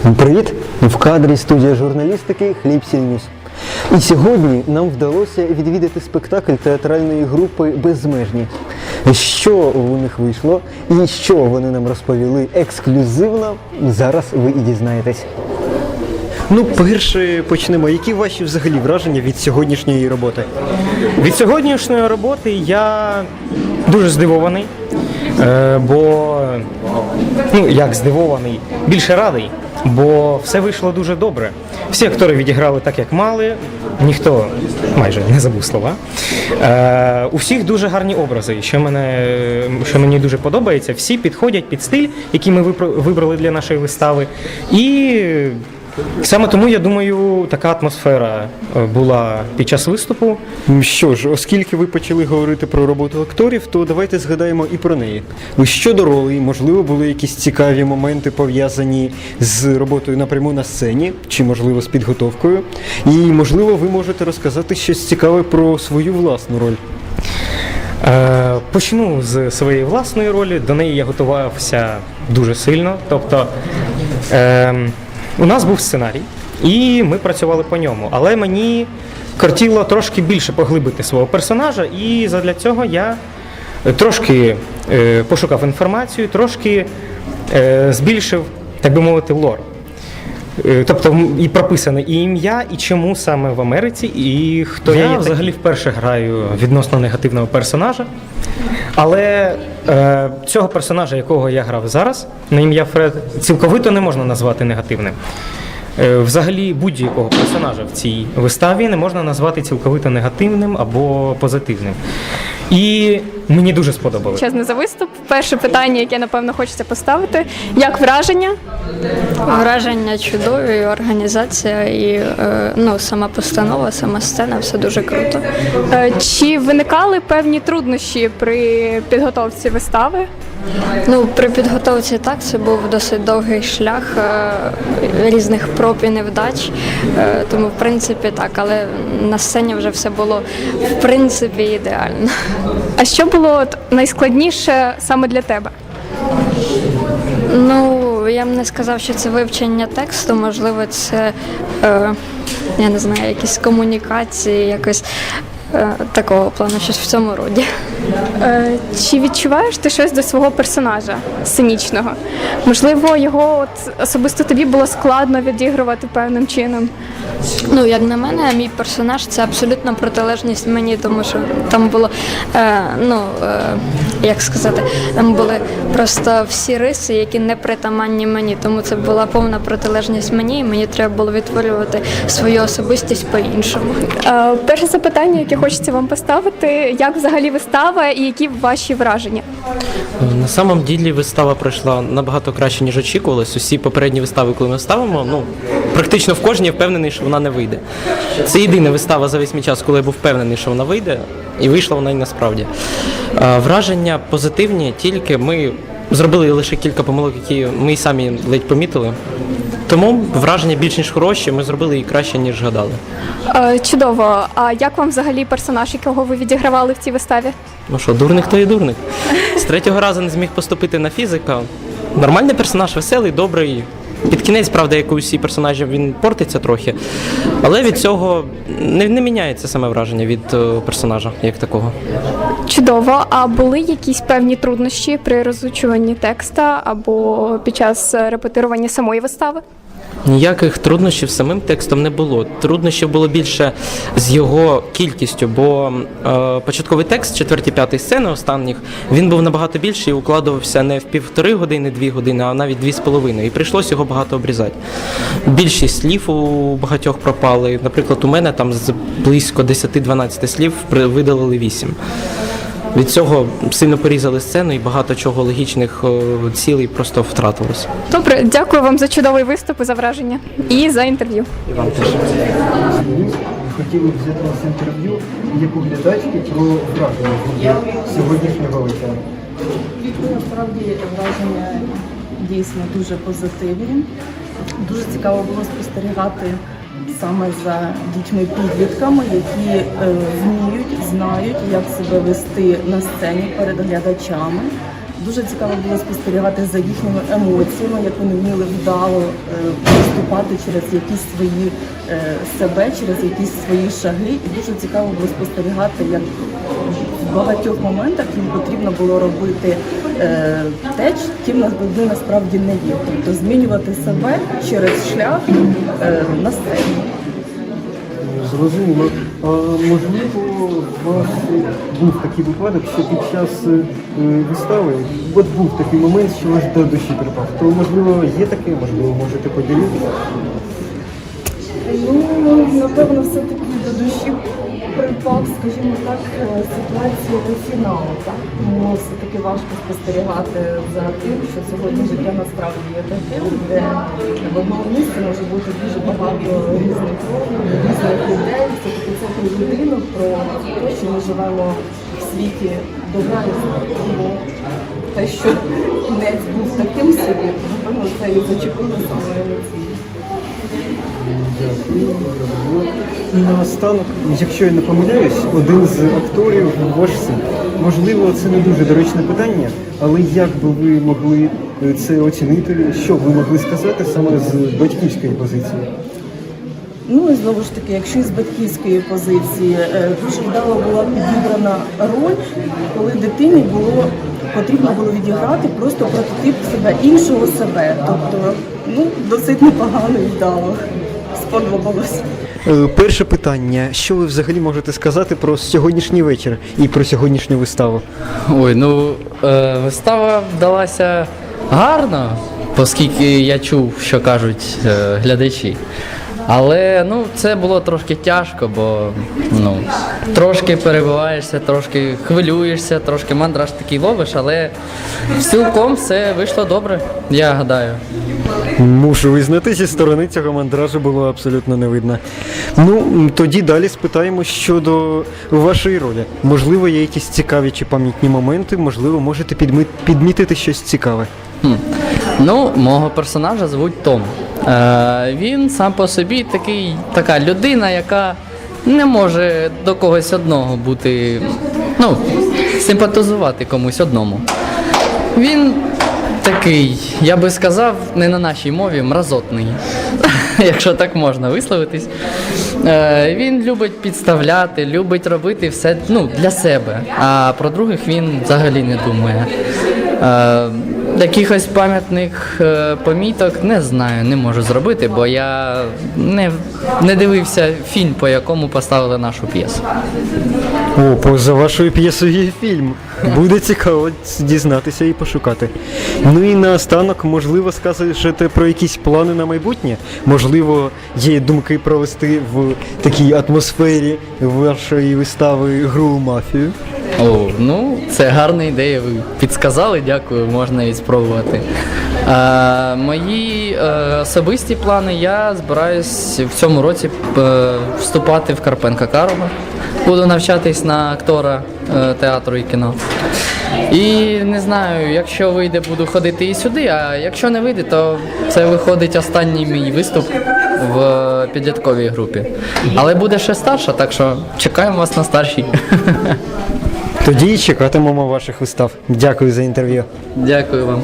Привіт! В кадрі студія журналістики Хліб Сільнюс. І сьогодні нам вдалося відвідати спектакль театральної групи Безмежні. Що у них вийшло і що вони нам розповіли ексклюзивно, зараз ви і дізнаєтесь. Ну, перше почнемо. Які ваші взагалі враження від сьогоднішньої роботи? Від сьогоднішньої роботи я дуже здивований, е, бо ну як здивований, більше радий, бо все вийшло дуже добре. Всі актори відіграли так, як мали, ніхто майже не забув слова. Е, у всіх дуже гарні образи. Що, мене, що мені дуже подобається, всі підходять під стиль, який ми вибрали для нашої вистави. І Саме тому я думаю, така атмосфера е, була під час виступу. Що ж, оскільки ви почали говорити про роботу акторів, то давайте згадаємо і про неї. Щодо ролей, можливо, були якісь цікаві моменти пов'язані з роботою напряму на сцені, чи можливо з підготовкою. І можливо, ви можете розказати щось цікаве про свою власну роль. Е, Почну з своєї власної ролі. До неї я готувався дуже сильно. Тобто е, у нас був сценарій, і ми працювали по ньому. Але мені кортіло трошки більше поглибити свого персонажа, і задля цього я трошки е, пошукав інформацію, трошки е, збільшив, так би мовити, лор. Е, Тобто і прописане і ім'я, і чому саме в Америці, і хто я, Я взагалі вперше граю відносно негативного персонажа. Але е, цього персонажа, якого я грав зараз, на ім'я Фред, цілковито не можна назвати негативним. Е, Взагалі будь-якого персонажа в цій виставі не можна назвати цілковито негативним або позитивним. І мені дуже сподобалося. Чесно за виступ. Перше питання, яке напевно хочеться поставити. Як враження? Враження чудові, і організація і е, ну, сама постанова, сама сцена, все дуже круто. Е, Чи виникали певні труднощі при підготовці вистави? Ну, при підготовці так, це був досить довгий шлях е, різних проб і невдач. Е, тому, в принципі, так, але на сцені вже все було в принципі ідеально. А що було от найскладніше саме для тебе? Ну, я б не сказав, що це вивчення тексту, можливо, це е, я не знаю, якісь комунікації, якось такого плану, щось в цьому роді. Е, Чи відчуваєш ти щось до свого персонажа сценічного? Можливо, його от особисто тобі було складно відігрувати певним чином. Ну, як на мене, мій персонаж це абсолютно протилежність мені, тому що там було, е, ну, е, як сказати, там були просто всі риси, які не притаманні мені. Тому це була повна протилежність мені, і мені треба було відтворювати свою особистість по-іншому. Е, Перше запитання, яке хочеться вам поставити, як взагалі вистава і які ваші враження? На самом ділі вистава пройшла набагато краще, ніж очікувалось. Усі попередні вистави, коли ми ставимо, ну практично в кожній я впевнений, що вона не вийде. Це єдина вистава за весь мій час, коли я був впевнений, що вона вийде, і вийшла вона і насправді. Враження позитивні, тільки ми зробили лише кілька помилок, які ми самі ледь помітили. Тому враження більш ніж хороші, ми зробили її краще, ніж гадали. Е, Чудово. А як вам взагалі персонаж, якого ви відігравали в цій виставі? Ну що, дурник то і дурник. З третього разу не зміг поступити на фізика. Нормальний персонаж, веселий, добрий. Під кінець, правда, як у всі персонажі, він портиться трохи. Але від цього не, не міняється саме враження від е, персонажа як такого. Чудово. А були якісь певні труднощі при розучуванні текста або під час е, репетирування самої вистави? Ніяких труднощів з самим текстом не було. Труднощів було більше з його кількістю, бо е, початковий текст, четвертій п'ятий сцени останніх, він був набагато більший і укладувався не в півтори години, дві години, а навіть дві з половиною. І прийшлося його багато обрізати. Більшість слів у багатьох пропали. Наприклад, у мене там з близько 10-12 слів видалили 8. Від цього сильно порізали сцену і багато чого логічних е, цілей просто втратилось. Добре, дякую вам за чудовий виступ і за враження і за інтерв'ю. І вам теж. Хотіли взяти вас інтерв'ю як у глядачки про враження сьогоднішнього вечора. Насправді враження дійсно дуже позитивні. Дуже цікаво було спостерігати саме за дітьми-підлітками, які е, вміють, знають, як себе вести на сцені перед глядачами. Дуже цікаво було спостерігати за їхніми емоціями, як вони вміли вдало е, виступати через якісь свої е, себе, через якісь свої шаги. І дуже цікаво було спостерігати, як в багатьох моментах їм потрібно було робити е, те, ким вони насправді не є. Тобто змінювати себе через шлях е, на сцені. Зрозуміло. А можливо, у вас був такий випадок, що під час е, вистави от був такий момент, що аж до душі припав. То можливо є таке, можливо, можете поділитися. Ну, напевно, все-таки до душі припав, скажімо так, е, ситуація до фіналу. Так? Тому все-таки важко спостерігати за тим, що сьогодні життя насправді є таким, де в одному місці може бути дуже багато різних різних ідей. Все-таки це про людину, про те, що ми живемо в світі добра і. Тому те, що кінець був таким собі, напевно, це і зачепило саме емоційно. І наостанок, якщо я не помиляюсь, один з акторів ваш син. Можливо, це не дуже доречне питання, але як би ви могли е, це оцінити? Що б ви могли сказати саме з батьківської позиції? Ну і знову ж таки, якщо з батьківської позиції дуже вдало була підібрана роль, коли дитині було потрібно було відіграти просто прототип себе іншого себе. Тобто, ну досить непогано і вдало. Сподобалось. Е, Перше питання: що ви взагалі можете сказати про сьогоднішній вечір і про сьогоднішню виставу? Ой, ну е, вистава вдалася гарно, оскільки я чув, що кажуть е, глядачі. Але ну, це було трошки тяжко, бо ну, трошки перебуваєшся, трошки хвилюєшся, трошки мандраж такий ловиш, але цілком все вийшло добре, я гадаю. Мушу визнати, зі сторони цього мандражу було абсолютно не видно. Ну, тоді далі спитаємо щодо вашої ролі. Можливо, є якісь цікаві чи пам'ятні моменти, можливо, можете підмітити щось цікаве. Хм. Ну, мого персонажа звуть Том. Е, він сам по собі такий, така людина, яка не може до когось одного бути, ну, симпатизувати комусь одному. Він такий, я би сказав, не на нашій мові, мразотний, якщо так можна висловитись. Е, він любить підставляти, любить робити все ну, для себе, а про других він взагалі не думає. Якихось пам'ятних е, поміток не знаю, не можу зробити, бо я не, не дивився фільм, по якому поставили нашу п'єсу. О, поза вашою п'єсою є фільм. Буде цікаво дізнатися і пошукати. Ну і наостанок, можливо, скажете про якісь плани на майбутнє. Можливо, є думки провести в такій атмосфері вашої вистави гру мафію. О, ну це гарна ідея. Ви підсказали, дякую, можна і спробувати. Е, мої е, особисті плани я збираюсь в цьому році е, вступати в Карпенка Карова. Буду навчатись на актора е, театру і кіно. І не знаю, якщо вийде, буду ходити і сюди, а якщо не вийде, то це виходить останній мій виступ в підлітковій групі. Але буде ще старша, так що чекаємо вас на старшій. Тоді чекатимемо ваших вистав. Дякую за інтерв'ю. Дякую вам.